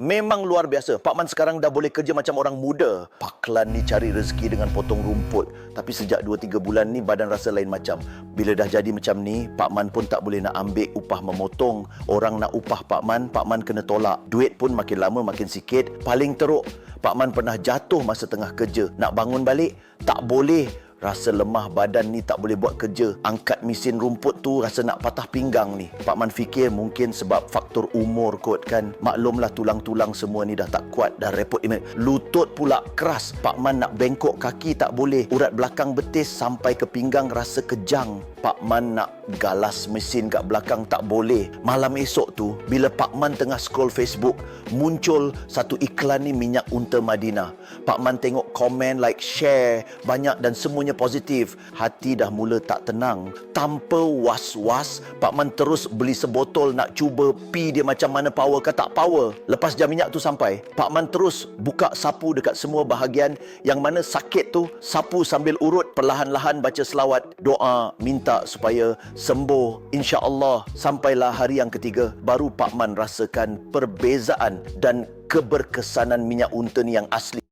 Memang luar biasa. Pak Man sekarang dah boleh kerja macam orang muda. Paklan ni cari rezeki dengan potong rumput. Tapi sejak 2-3 bulan ni badan rasa lain macam. Bila dah jadi macam ni, Pak Man pun tak boleh nak ambil upah memotong. Orang nak upah Pak Man, Pak Man kena tolak. Duit pun makin lama makin sikit. Paling teruk, Pak Man pernah jatuh masa tengah kerja. Nak bangun balik, tak boleh. Rasa lemah badan ni tak boleh buat kerja. Angkat mesin rumput tu rasa nak patah pinggang ni. Pak Man fikir mungkin sebab faktor umur kot kan. Maklumlah tulang-tulang semua ni dah tak kuat. Dah repot. Lutut pula keras. Pak Man nak bengkok kaki tak boleh. Urat belakang betis sampai ke pinggang rasa kejang. Pak Man nak galas mesin kat belakang tak boleh. Malam esok tu, bila Pak Man tengah scroll Facebook, muncul satu iklan ni minyak unta Madinah. Pak Man tengok komen, like, share, banyak dan semuanya positif. Hati dah mula tak tenang. Tanpa was-was, Pak Man terus beli sebotol nak cuba pi dia macam mana power ke tak power. Lepas jam minyak tu sampai, Pak Man terus buka sapu dekat semua bahagian yang mana sakit tu, sapu sambil urut perlahan-lahan baca selawat, doa, minta supaya sembuh. InsyaAllah, sampailah hari yang ketiga, baru Pak Man rasakan perbezaan dan keberkesanan minyak unta ni yang asli.